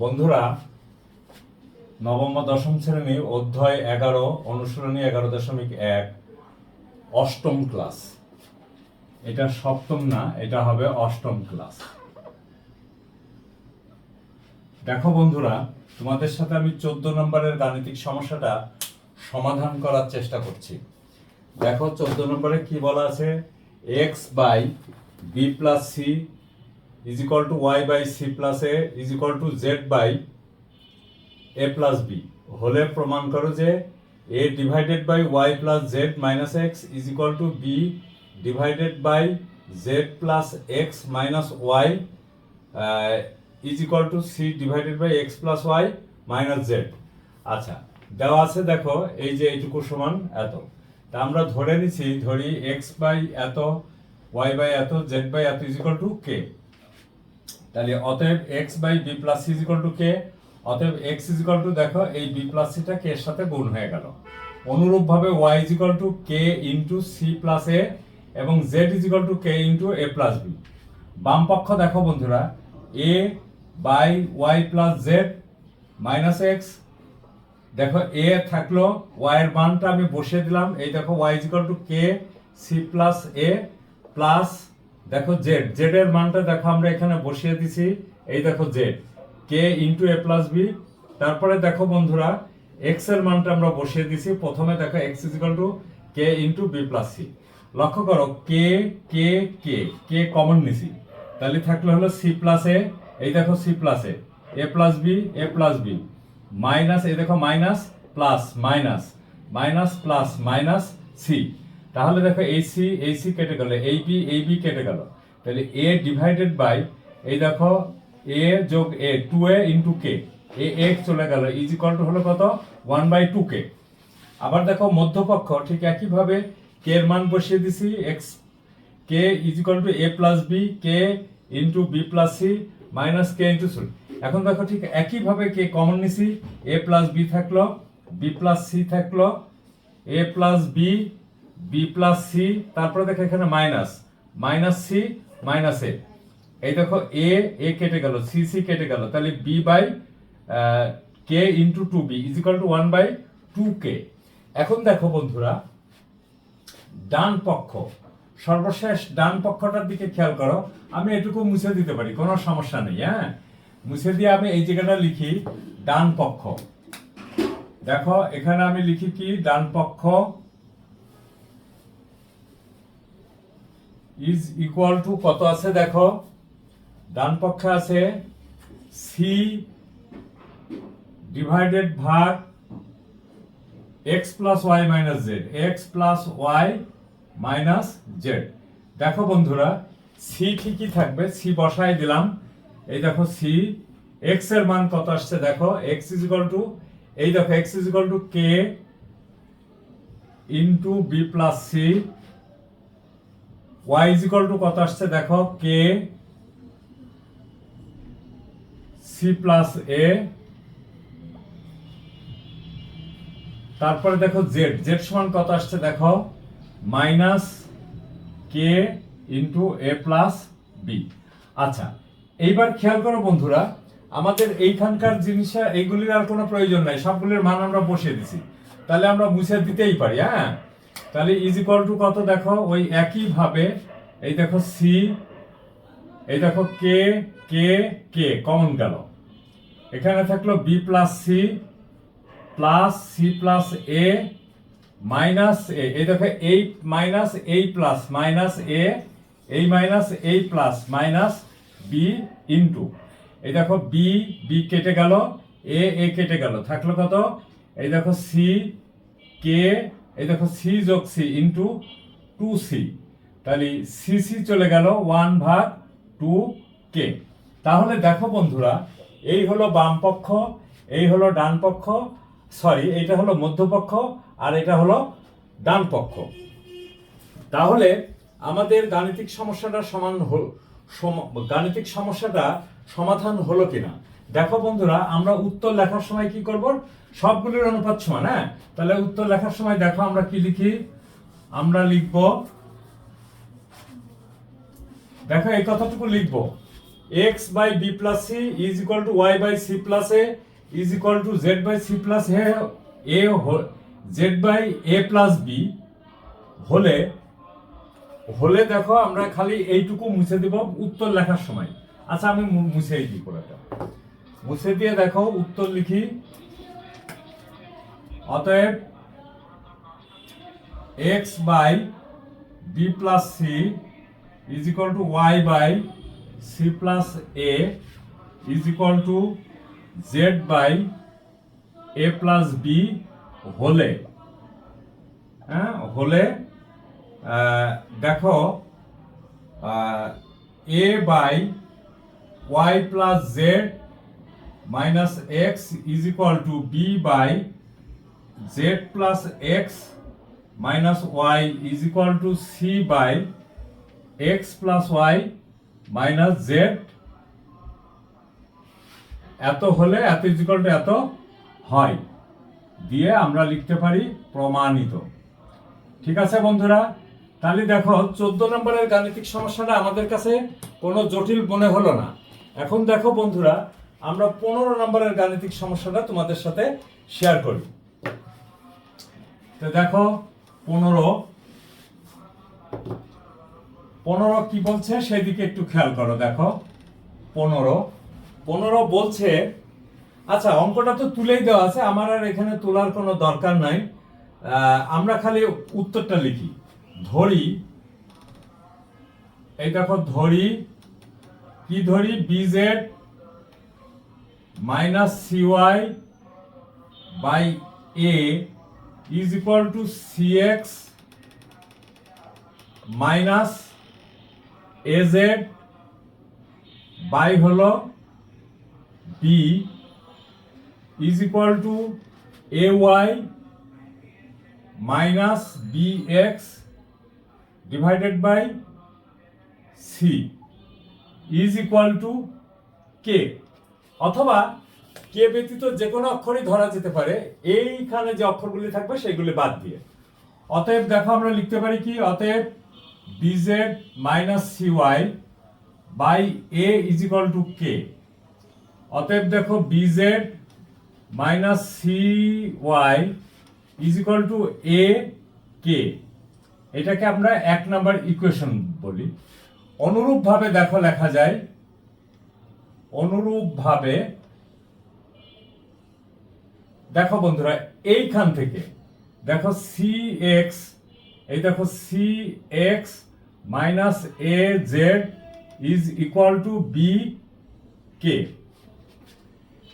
বন্ধুরা, নবম দশম শ্রেণি, অধ্যায় এগারো, অনুশীলনী এগারো দশমিক এক, অষ্টম ক্লাস। এটা সপ্তম না, এটা হবে অষ্টম ক্লাস। দেখো বন্ধুরা, তোমাদের সাথে আমি চোদ্দ নম্বরের গাণিতিক সমস্যাটা সমাধান করার চেষ্টা করছি। দেখো, চোদ্দ নম্বরে কি বলা আছে? X by b plus c is equal to y by c plus a is equal to z by a plus b হলে প্রমাণ করো যে a divided by y plus z minus x is equal to b divided by z plus x minus y is equal to c divided by x plus y minus z আচ্ছা দেওয়া আছে দেখো, এই যে এইটুকু সমান এত। তা আমরা ধরে নিছি, ধরি এক্স বাই এত ওয়াই বাই এত জেড বাই এত ইজ ইকুয়াল টু কে তাহলে অতএব x by b plus c is equal to k অতএব এক্স ইজিক্যাল টু দেখো, এই বি প্লাস সিটা কে এর সাথে গুণ হয়ে গেল। অনুরূপভাবে y is equal to k into c plus a এবং z is equal to k into a plus b বাম পক্ষ দেখো বন্ধুরা a by y plus z minus x দেখো এ থাকল ওয়াই এর মানটা আমি বসিয়ে দিলাম, এই দেখো y is equal to k c plus a plus দেখো জেড জেড এর মানটা দেখো আমরা এখানে বসিয়ে দিছি। এই দেখো z k into a plus b তারপরে দেখো বন্ধুরা এক্সের মানটা আমরা বসিয়ে দিছি। প্রথমে দেখো x is equal to k into b plus c লক্ষ্য করো কে কে কে কে কমন নিছি। তাহলে থাকল হলো সি প্লাস এ এই দেখো c plus a a plus b a plus b minus, এই দেখো minus plus minus. Minus plus minus c তাহলে দেখো এই সি এই সি কেটে গেল এই বি এই বি কেটে গেল। তাহলে এ ডিভাইডেড বাই এই দেখো এ যোগ এ টু এ ইন্টু কে এ এক চলে গেল ইজ ইকুয়াল টু হলো কত? ওয়ান বাই টু কে আবার দেখো, মধ্যপক্ষ, ঠিক একইভাবে কে এর মান বসিয়ে দিছি x k is equal to a plus b k into b plus c minus k into c এখন দেখো, ঠিক একইভাবে কে কমন নিছি এ প্লাস বি থাকল বি প্লাস সি থাকল a plus b b plus c তারপরে দেখো এখানে minus minus c minus a এই দেখো এ এ কেটে গেল সি সি কেটে গেল। তাহলে b by k into two b is equal to one by two k এখন দেখো বন্ধুরা, ডান পক্ষ, সর্বশেষ ডান পক্ষটার দিকে খেয়াল করো, আমি এটুকু মুছে দিতে পারি, কোনো সমস্যা নেই হ্যাঁ? মুছে দিয়ে আমি এই জায়গাটা লিখি, ডান পক্ষ। দেখো, এখানে আমি লিখি কি, ডান পক্ষ ইজ ইকুয়াল টু কত আছে দেখো? ডান পক্ষে আছে সি ডিভাইডেড ভাগ x plus y minus z x plus y minus z দেখো বন্ধুরা সি ঠিকই থাকবে সি বসাই দিলাম। এই দেখো সি এক্সের মান কত আসছে দেখো? এক্স ইজ ইকুয়াল টু এই দেখো x is equal to k into b plus c y is equal to কত আসছে? দেখো কে সি প্লাস এ তারপরে দেখো জেড জেড সমান কত আসছে? দেখো minus k into a plus b আচ্ছা এইবার খেয়াল করো বন্ধুরা, আমাদের এইখানকার জিনিসটা এইগুলির আর কোনো প্রয়োজন নাই, সবগুলির মান আমরা বসিয়ে দিছি। তাহলে আমরা মুছে দিতেই পারি হ্যাঁ? তাহলে ইজ ইকুয়াল টু কত দেখো? ওই একই ভাবে, এই দেখো সি এই দেখো কে কে কে কমন গেল। এখানে থাকল b plus c plus c plus a minus a এই দেখো এই মাইনাস এই প্লাস মাইনাস এ এই মাইনাস এই প্লাস মাইনাস বি ইন্টু এই দেখো বি বি কেটে গেল এ এ কেটে গেল। থাকল কত? এই দেখো সি কে এই দেখো সি যোগ সি ইন্টু টু সি তাহলে সি সি চলে গেল ওয়ান ভাগ টু কে তাহলে দেখো বন্ধুরা, এই হলো বাম পক্ষ, এই হলো ডান পক্ষ সরি এইটা হলো মধ্যপক্ষ আর এটা হলো ডান পক্ষ। তাহলে আমাদের গাণিতিক সমস্যাটা সমান গাণিতিক সমস্যাটা সমাধান হলো কিনা? দেখো বন্ধুরা, আমরা উত্তর লেখার সময় কি করব? সবগুলির অনুপাত সমান হ্যাঁ? তাহলে উত্তর লেখার সময় দেখো আমরা কি লিখি? আমরা লিখব, দেখো এই কথাটুকু লিখব। X by b plus c is equal to y by c plus a is equal to z by c plus a a z by a plus b হলে হলে দেখো আমরা খালি এইটুকু মুছে দিব উত্তর লেখার সময়। আচ্ছা আমি মুছেই দিই পুরোটা। মুছে দিয়ে দেখো উত্তর লিখি। অতএব x by b plus c is equal to y by c plus a is equal to z by a plus b হলে। হ্যাঁ হলে দেখো a by y plus z minus x is equal to b by z plus x minus y is equal to c by x plus y minus z এত হলে এত is equal এত হয়। দিয়ে আমরা লিখতে পারি প্রমাণিত। ঠিক আছে বন্ধুরা? তাহলে দেখো, চোদ্দ নম্বরের গাণিতিক সমস্যাটা আমাদের কাছে কোনো জটিল মনে হলো না। এখন দেখো বন্ধুরা, আমরা পনেরো নম্বরের গাণিতিক সমস্যাটা তোমাদের সাথে শেয়ার করি। তো দেখো, পনেরো। পনেরো কি বলছে? সেদিকে একটু খেয়াল করো, দেখো। পনেরো। পনেরো বলছে আচ্ছা অঙ্কটা তো তুলেই দেওয়া আছে, আমার আর এখানে তোলার কোনো দরকার নাই। আমরা খালি উত্তরটা লিখি। ধরি, এই দেখো, ধরি, কি ধরি? B z minus c y by a is equal to c x minus a z by হলো b is equal to a y minus b x divided by c is equal to k অথবা কে ব্যতীত যে কোনো অক্ষরই ধরা যেতে পারে। এইখানে যে অক্ষরগুলি থাকবে সেগুলি বাদ দিয়ে। অতএব দেখো আমরা লিখতে পারি কি? অতএব b z minus c y by a is equal to k অতএব দেখো b z minus c y is equal to a k এটাকে আমরা এক নাম্বার ইকুয়েশন বলি। অনুরূপভাবে দেখো লেখা যায়। অনুরূপভাবে দেখো বন্ধুরা, এইখান থেকে দেখো সি এক্স এই দেখো c x minus a z is equal to b k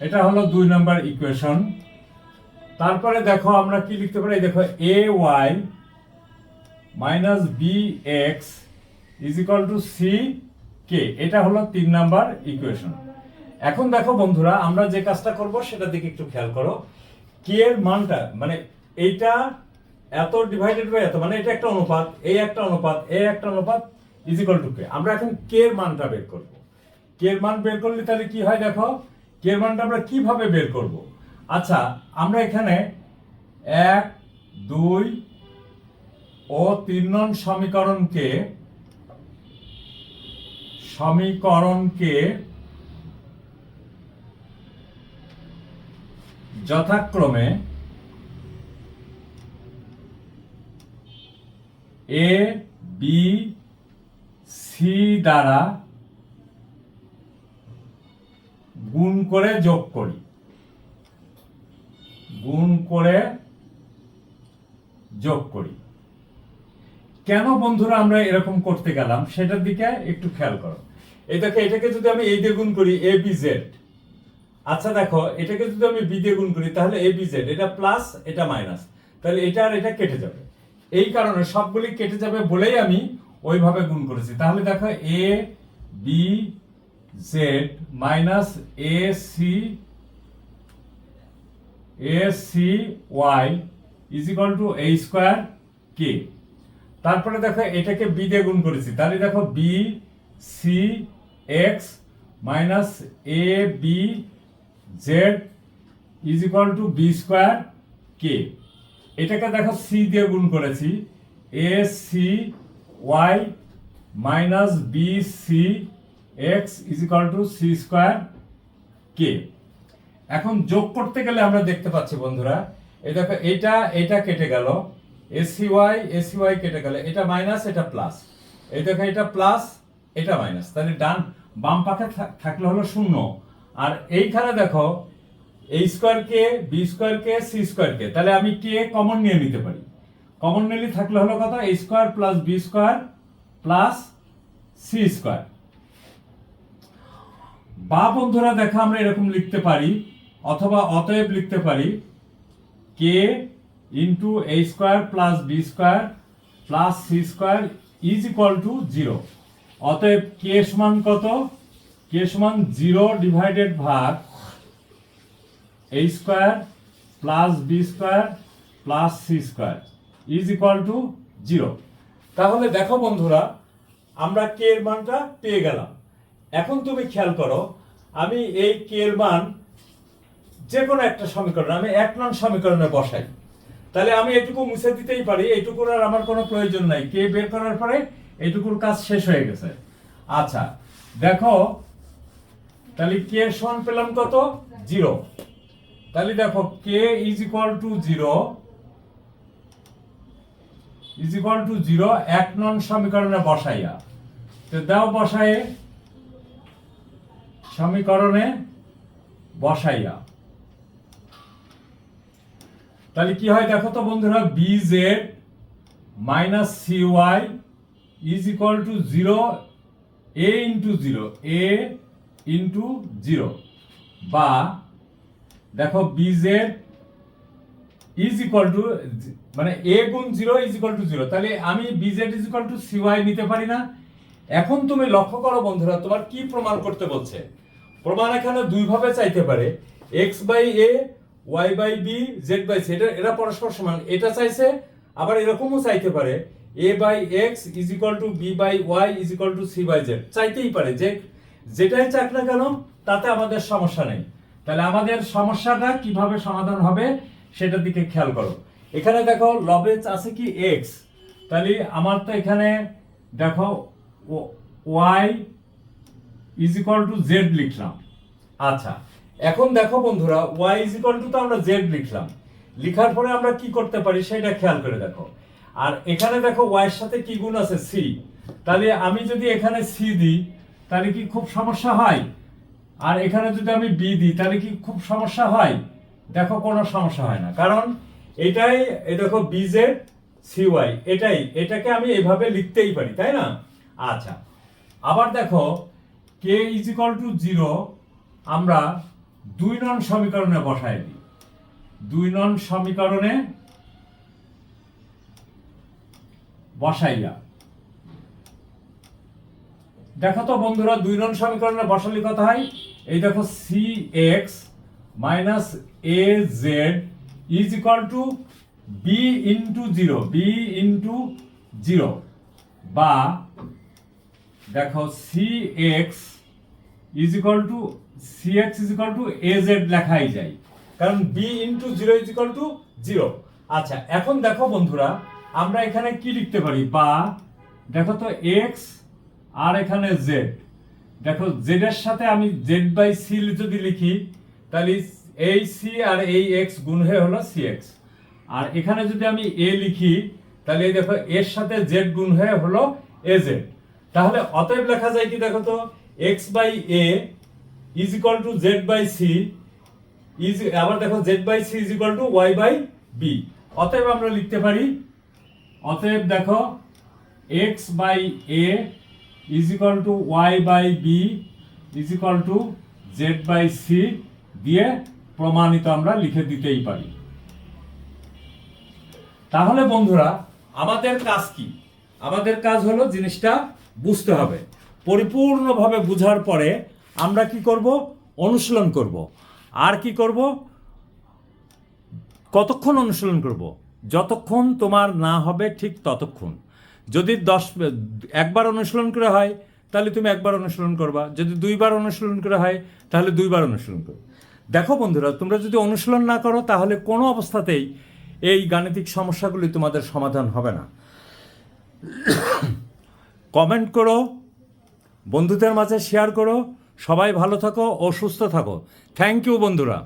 এটা হলো দুই নাম্বার ইকুয়েশন তারপরে দেখো আমরা কি লিখতে পারি? দেখো a y minus b x is equal to c k এটা হলো তিন নাম্বার ইকুয়েশন এখন দেখো বন্ধুরা, আমরা যে কাজটা করব সেটার দিকে একটু খেয়াল করো। কে এর মানটা মানে এইটা এত ডিভাইডেড বাই এত মানে এটা একটা অনুপাত এই একটা অনুপাত এই একটা অনুপাত ইজ ইকুয়াল টু কে আমরা এখন কে এর মানটা বের করব। কে এর মান বের করলে তাহলে কি হয় দেখো? কে এর মানটা আমরা কীভাবে বের করব? আচ্ছা আমরা এখানে এক, দুই ও তিন নং সমীকরণকে সমীকরণকে যথাক্রমে এ বি সি দ্বারা গুণ করে যোগ করি। গুণ করে যোগ করি। কেন বন্ধুরা আমরা এরকম করতে গেলাম? সেটার দিকে একটু খেয়াল করো। দেখো এটাকে যদি আমি এই দিয়ে গুণ করি এ বি জেড আচ্ছা দেখো, এটাকে যদি আমি বি দিয়ে গুণ করি, তাহলে এ বি জেড এটা প্লাস এটা মাইনাস তাহলে এটা আর এটা কেটে যাবে। এই কারণে সবগুলি কেটে যাবে বলেই আমি ওইভাবে গুণ করেছি। তাহলে দেখো a b z minus a c a c y is equal to a square k তারপরে দেখো, এটাকে বি দিয়ে গুণ করেছি। তাহলে দেখো b c x minus a b z is equal to b square k এটাকে দেখো সি দিয়ে গুণ করেছি। A c y minus b c x is equal to c square k এখন যোগ করতে গেলে আমরা দেখতে পাচ্ছি বন্ধুরা, এই দেখো এটা এটা কেটে গেল। এসি ওয়াই এসি ওয়াই কেটে গেল। এটা মাইনাস এটা প্লাস এই দেখো এটা প্লাস এটা মাইনাস তাহলে ডান বাম থা- থাকলে হলো শূন্য। আর এইখানে দেখো এই square k b square k c square k তাহলে আমি কে কমন নিয়ে নিতে পারি। কমন নিলে থাকলে হলো কত? A square plus b square plus c square বা বন্ধুরা, দেখা আমরা এরকম লিখতে পারি, অথবা অতএব লিখতে পারি k into a square plus b square plus c square is equal to zero অতএব কে সমান কত? কে সমান জিরো ডিভাইডেড ভাগ a square plus b square plus c square is equal to zero তাহলে দেখো বন্ধুরা, আমরা কে এর মানটা পেয়ে গেলাম। এখন তুমি খেয়াল করো, আমি এই কে এর মান যে কোনো একটা সমীকরণ, আমি এক নং সমীকরণে বসাই। তাহলে আমি এটুকু মুছে দিতেই পারি এইটুকুর আর আমার কোনো প্রয়োজন নাই। কে বের করার পরে এইটুকুর কাজ শেষ হয়ে গেছে। আচ্ছা দেখো তাহলে কে সমান পেলাম কত? জিরো। তাহলে দেখো k is equal to zero is equal to zero এক নং সমীকরণে বসাইয়া। তো দাও বসায়ে, সমীকরণে বসাইয়া। তাহলে কি হয় দেখো তো বন্ধুরা b z minus c y is equal to zero a into zero a into zero বা দেখো b z is equal to মানে এ গুণ zero is equal to zero তাহলে আমি b z is equal to c y নিতে পারি না। এখন তুমি লক্ষ্য করো বন্ধুরা, তোমার কি প্রমাণ করতে বলছে? প্রমাণ এখানে দুই ভাবে চাইতে পারে। X by a y by b z by c এটা এরা পরস্পর সমান। এটা চাইছে, আবার এরকমও চাইতে পারে। A by x is equal to b by y is equal to c by z চাইতেই পারে যে যেটাই চাক না কেন, তাতে আমাদের সমস্যা নেই। তাহলে আমাদের সমস্যাটা কীভাবে সমাধান হবে, সেটার দিকে খেয়াল করো। এখানে দেখো লবেজ আছে কি? এক্স তাহলে আমার তো এখানে দেখো y is equal to z লিখলাম। আচ্ছা এখন দেখো বন্ধুরা ওয়াই ইজ ইকুয়াল টু তো আমরা জেড লিখলাম। লিখার পরে আমরা কি করতে পারি সেটা খেয়াল করে দেখো। আর এখানে দেখো ওয়াই এর সাথে কি গুণ আছে? সি তাহলে আমি যদি এখানে সি দিই তাহলে কি খুব সমস্যা হয়? আর এখানে যদি আমি বি দিই, তাহলে কি খুব সমস্যা হয়? দেখো, কোনো সমস্যা হয় না। কারণ এটাই, এই দেখো বি জেড সি ওয়াই এটাই। এটাকে আমি এভাবে লিখতেই পারি, তাই না? আচ্ছা আবার দেখো k is equal to zero আমরা দুই নন সমীকরণে বসাই দিই। দুই নন সমীকরণে বসাইয়া দেখো তো বন্ধুরা, দুই নং সমীকরণে বসালে কত হয়? এই দেখো c x minus a z is equal to b into zero b into zero বা দেখো c x is equal to c x is equal to a z লেখাই যায়। কারণ b into zero is equal to zero আচ্ছা এখন দেখো বন্ধুরা, আমরা এখানে কি লিখতে পারি? বা দেখো তো এক্স আর এখানে জেড দেখো জেড এর সাথে আমি জেড বাই সি যদি লিখি, তাহলে এই সি আর এই এক্স গুণ হয়ে হলো সি এক্স আর এখানে যদি আমি এ লিখি, তাহলে এই দেখো, এর সাথে জেড গুণ হয়ে হলো এ জেড তাহলে অতএব লেখা যায় কি দেখো তো x by a is equal to z by c is আবার দেখো z by c is equal to y by b অতএব আমরা লিখতে পারি, অতএব দেখো x by a is equal to y by b is equal to z by c দিয়ে প্রমাণিত আমরা লিখে দিতেই পারি। তাহলে বন্ধুরা, আমাদের কাজ কি? আমাদের কাজ হলো জিনিসটা বুঝতে হবে। পরিপূর্ণভাবে বুঝার পরে আমরা কি করব? অনুশীলন করব। আর কি করব? কতক্ষণ অনুশীলন করব? যতক্ষণ তোমার না হবে ঠিক ততক্ষণ। যদি দশ, একবার অনুশীলন করে হয়, তাহলে তুমি একবার অনুশীলন করবা। যদি দুইবার অনুশীলন করে হয়, তাহলে দুইবার অনুশীলন করবে। দেখো বন্ধুরা, তোমরা যদি অনুশীলন না করো, তাহলে কোনো অবস্থাতেই এই গাণিতিক সমস্যাগুলি তোমাদের সমাধান হবে না। কমেন্ট করো, বন্ধুদের মাঝে শেয়ার করো, সবাই ভালো থাকো ও সুস্থ থাকো। থ্যাংক ইউ বন্ধুরা।